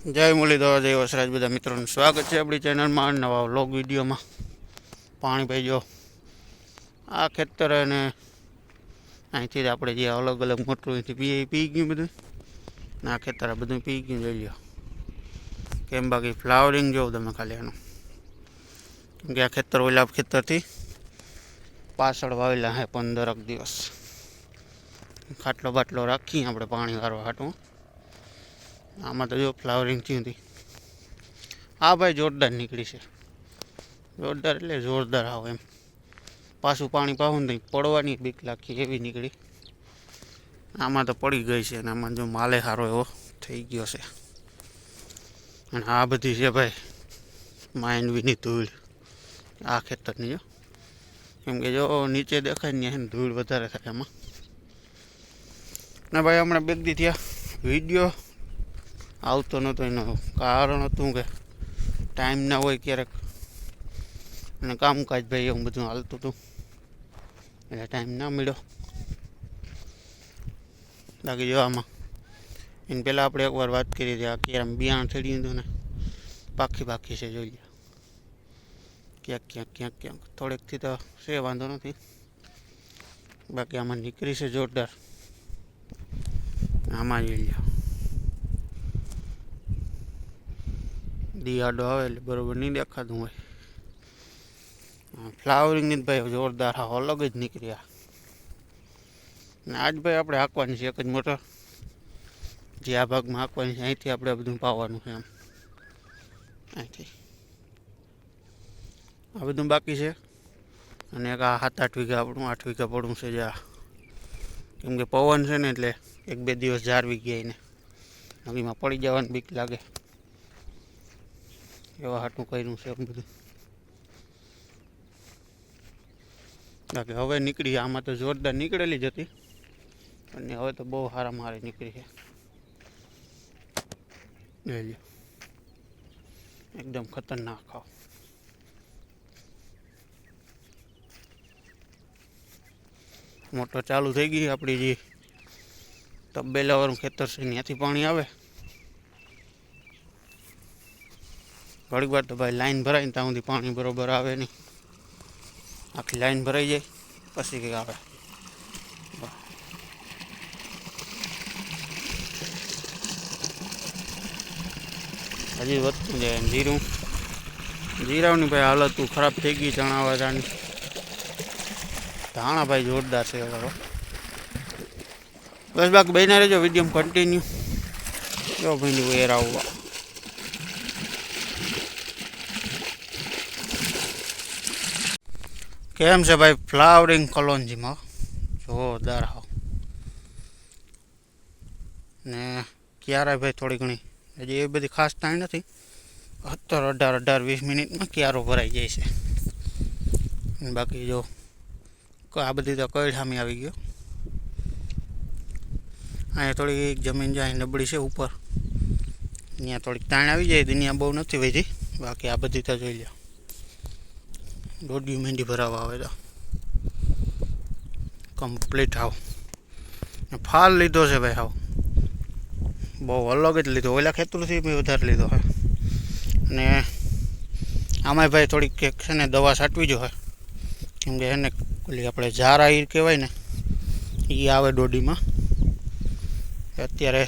જય મુરલીધર, જય વસરાજ. બધા મિત્રોનું સ્વાગત છે આપણી ચેનલમાં નવા વ્લોગ વિડીયોમાં. પાણી ભાઈ જો આ ખેતર અને અહીંથી આપણે જે અલગ અલગ મોટું અહીંથી પી પી ગયું બધું. ને આ ખેતર બધું પી ગયું, જોઈ લો કેમ બાકી ફ્લાવરિંગ જોઉં તમે ખાલી એનું કેમ કે આ ખેતર ઓલા ખેતરથી પાછળ વાવેલા હે પંદરક દિવસ. ખાટલો બાટલો રાખી આપણે પાણી વારવા હાટું. આમાં તો જો ફ્લાવરિંગ થયું હતી આ ભાઈ, જોરદાર નીકળી છે. જોરદાર એટલે જોરદાર આવો એમ. પાછું પાણી પાવું નહીં પડવાની બીક લાગી એવી નીકળી. આમાં તો પડી ગઈ છે અને આમાં જો માલે સારો એવો થઈ ગયો છે. અને આ બધી છે ભાઈ, માંડવીની ધૂળ. આ ખેતરની જો કેમ કે જો નીચે દેખાય ને ત્યાં ધૂળ વધારે થાય એમાં ને ભાઈ, હમણાં બે દી થયા. વીડિયો આવતો નહોતો, એનું કારણ હતું કે ટાઈમ ના હોય ક્યારેક. અને કામકાજ ભાઈ એવું બધું હાલતું હતું. એટલે ટાઈમ ના મળ્યો. બાકી જોવામાં એને પહેલાં આપણે એકવાર વાત કરી હતી, આ ક્યારે બિયાણ થડી હતું ને પાખી પાખી છે, જોઈ લે ક્યાંક ક્યાંક ક્યાંક ક્યાંક. થોડેકથી તો છે, વાંધો નથી. બાકી આમાં નીકળી છે જોરદાર. આમાં જોઈ લો દિયાડો આવે એટલે બરોબર નહીં દેખાતું હોય. ફ્લાવરિંગની ભાઈ જોરદાર હા, અલગ જ નીકળ્યા ને આજ ભાઈ આપણે હાંકવાની છે એક જ મોટર. જે આ ભાગમાં હાંકવાની છે, અહીંથી આપણે બધું પાવાનું છે એમ. અહીંથી. આ બધું બાકી છે. અને એક આ સાત આઠ વીઘા આપણું આઠ વીઘા પડવું છે જે કેમ કે પવન છે ને એટલે એક બે દિવસ જાળવી ગયા એને. નદીમાં પડી જવાની બીક લાગે. એવા હાટું કર્યું છે એમ બધું. બાકી હવે નીકળી, આમાં તો જોરદાર નીકળેલી જ હતી. અને હવે તો બહુ સારા મારે નીકળી છે. જોઈ એકદમ ખતરનાક હો મોટર ચાલુ થઈ ગઈ આપણી જે તબેલાવાળું ખેતર છે, ત્યાંથી પાણી આવે. ઘડીક વાર તો ભાઈ લાઈન ભરાય ને ત્યાં સુધી પાણી બરોબર આવે નહીં. આખી લાઈન ભરાઈ જાય, પછી કંઈક આવે. હજી વધતું જાય જીરું. જીરાવની ભાઈ હાલત ખરાબ થઈ ગઈ ચણા વાળાની ધાણા ભાઈ જોરદાર છે બસ બાકી બહેના રહેજો વીડિયો કન્ટિન્યુ જો ભાઈની વેર આવવા. કેમ છે ભાઈ? ફ્લાવરિંગ કોલોનજીમાં. જોરદાર હો. ને ક્યારે ભાઈ થોડી ઘણી? હજી એ બધી ખાસ ટાઈમ નથી. સત્તર અઢાર અઢાર, વીસ મિનિટમાં ક્યારો ભરાઈ જાય છે. બાકી જો, આ બધી તો કઈ સામે આવી ગયો. અહીંયા થોડી જમીન જાય નબળી છે ઉપર. અહીંયા થોડીક તાણ આવી જાય, દુનિયા બહુ નથી વધી. બાકી આ બધી તો જોઈ લો દોઢિયું મહેંદી ભરાવા આવે તો. કમ્પ્લીટ હાવ ફાલ લીધો છે ભાઈ હાવ બહુ અલગ જ લીધો. ઓલા ખેતરથી મેં વધારે લીધો હોય અને આમાંય ભાઈ થોડીક કંઈક છે ને દવા છાંટવી જો હોય કેમ કે એને ઓલી આપણે ઝારા ઈર કહેવાય ને, એ આવે દોડીમાં. અત્યારે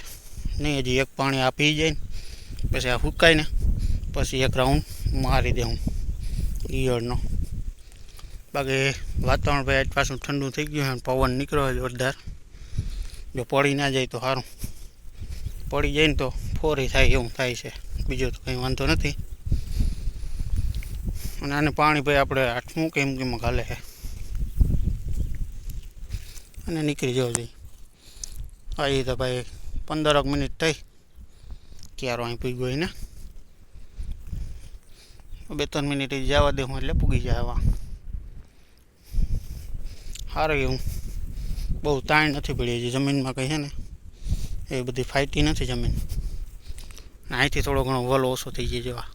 નહીં, હજી એક પાણી આપી જાય ને, પછી આ સુકાય ને, પછી એક રાઉન્ડ મારી દે હું ઈયળનો. બાકી વાતાવરણ ભાઈ આજ પાછું ઠંડુ થઈ ગયું છે પવન નીકળ્યો જોરદાર. જો પડી ના જાય તો સારું. પડી જાય ને તો ફોરી થાય એવું થાય છે. બીજો તો કંઈ વાંધો નથી. અને આને પાણી ભાઈ આપણે આઠમું કેમ કેમ ઘાલે છે. અને નીકળી જવું જોઈએ. આવી તો ભાઈ પંદરક મિનિટ થઈ. ક્યારો અહીં પી ગયો ને બે ત્રણ મિનિટ જવા દે હું એટલે પૂગી જાય આવા. સારું એવું બહુ તાણ નથી પડી, હજી જમીનમાં કંઈ છે ને, એ બધી ફાઇટી નથી જમીન. અહીંથી થોડો ઘણો વલ ઓછો થઈ જાય જેવા.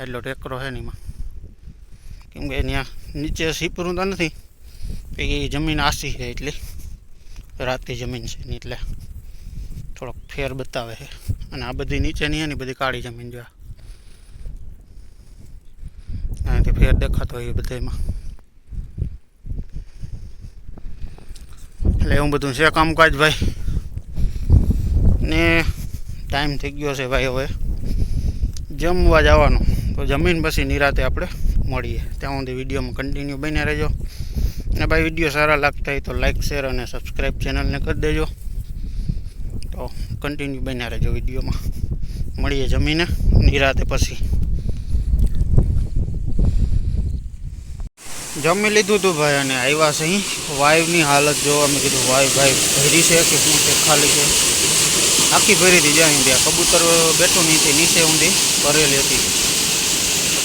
એટલો ટેકરો છે ને એમાં. કેમ કે ત્યાં નીચે સીપરું તો નથી, એ જમીન આસી છે એટલે રાતની જમીન છે ને એટલે થોડોક ફેર બતાવે છે. અને આ બધી નીચેની છે ને બધી કાળી જમીન જોવા. અહીંથી ફેર દેખાતો હોય એ બધામાં એટલે એવું બધું છે કામકાજ ભાઈ. ને ટાઈમ થઈ ગયો છે ભાઈ હવે. જમવા જવાનો. તો જમીન પછી નિરાતે આપણે મળીએ. ત્યાં સુધી વિડીયોમાં કન્ટિન્યુ બન્યા રહેજો. અને ભાઈ વીડિયો સારા લાગતા હોય તો લાઇક શેર અને સબસ્ક્રાઈબ ચેનલને કરી દેજો. તો કન્ટિન્યુ બન્યા રહેજો વિડીયોમાં. મળીએ જમીને નિરાતે પછી. જમી લીધું હતું ભાઈ અને આવ્યા છે અહીં. વાઈવની હાલત જો અમે કીધું વાઈવ ભાઈ, ભરી છે કે શું છે? ખાલી છે. આખી ભરી હતી, જ્યાં ત્યાં કબૂતર બેઠું નીચે નીચે ઊંધી ભરેલી હતી.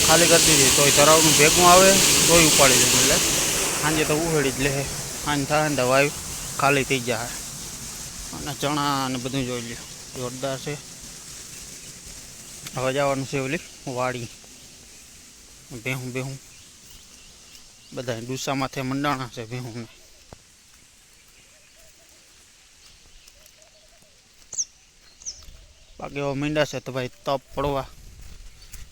ખાલી કરી દીધી, તોય તરાવનું ભેગું આવે, તોય ઉપાડી દે એટલે સાંજે તો ઉહેડી જ લે. સાંજ થાય ને વાઈવ ખાલી થઈ જાય. અને ચણા અને બધું જોઈ લે જોરદાર છે. હવે જવાનું છે ઓલી વાડી. બેહું ભેહું બધા ડુસામાંથી મંડાણા છે ભેહુંને. બાકી હવે મીંડા છે તો ભાઈ તપ પડવા.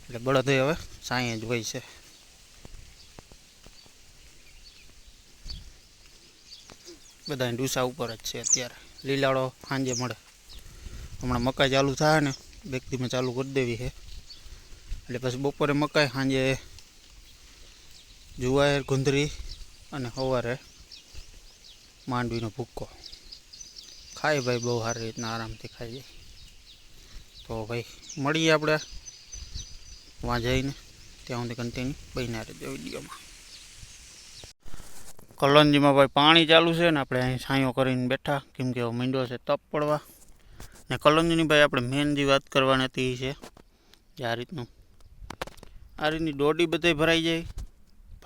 એટલે બળદ હવે સાંઈ જ હોય છે. બધા ડુસા ઉપર જ છે અત્યારે. લીલાડો સાંજે મળે. હમણાં મકાઈ ચાલુ થાય ને બેગતીમાં ચાલુ કરી દેવી છે. એટલે પછી બપોરે મકાઈ સાંજે જુવાર ગુંદરી અને સવારે માંડવીનો ભૂક્કો. ખાય ભાઈ, બહુ સારી રીતના આરામથી ખાઈ જાય તો ભાઈ, મળીએ આપણે વાં જઈને, ત્યાં સુધી કન્ટિન્યુ બન્યા રહેજો વિડીયોમાં. કલોંજીમાં ભાઈ પાણી ચાલુ છે ને આપણે અહીં છાંયો કરીને બેઠા, કેમ કે મીંડો છે તપ પડવા. ને કલોંજીની ભાઈ આપણે મેન જે વાત કરવાની હતી છે આ રીતનું. આ રીતની દોડી બધે ભરાઈ જાય.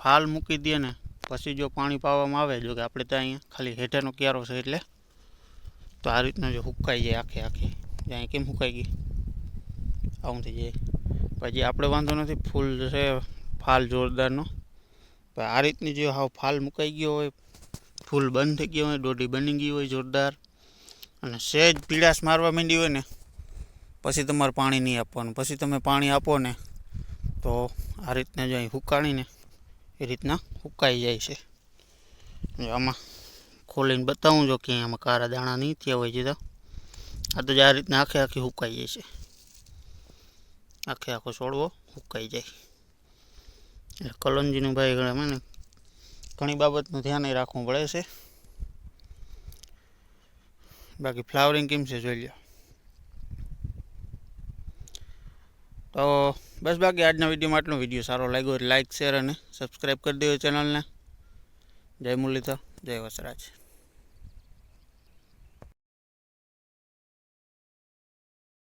ફાલ મૂકી દે ને, પછી જો પાણી પાવામાં આવે, જો કે આપણે ત્યાં અહીંયા ખાલી હેઠેનો ક્યારો છે એટલે, તો આ રીતનો જો હુકાઈ જાય આખે આખી. ત્યાં કેમ હુકાઈ ગઈ? આવું થઈ જાય. પછી આપણે વાંધો નથી, ફૂલ છે ફાલ જોરદારનો. આ રીતની જો હાવ ફાલ મુકાઈ ગયો હોય, ફૂલ બંધ થઈ ગયો હોય, દોઢી બની ગઈ હોય જોરદાર, અને સહેજ પીળાશ મારવા માંડી હોય ને, પછી તમારે પાણી નહીં આપવાનું. પછી તમે પાણી આપો ને, તો આ રીતના જો અહીં હુકાણીને રીતના હુકાઈ જાય છે. આમાં ખોલીને બતાવું જો કે આમાં કારા દાણા નહીં થયા હોય છે તો. આ તો જ આ રીતના આખે આખી હુકાઈ જાય છે. આખે આખો છોડવો હુકાઈ જાય. એટલે કલોંજીનું ભાઈ ગળામાં ને ઘણી બાબતનું ધ્યાન રાખવું પડે છે. બાકી ફ્લાવરિંગ કેમ છે જોઈ લો તો બસ બાકી આજના વિડીયોમાં આટલો. વીડિયો સારો લાગ્યો લાઈક શેર અને સબસ્ક્રાઈબ કરી દેજો ચેનલને જય મુરલીધર, જય વસરાજ.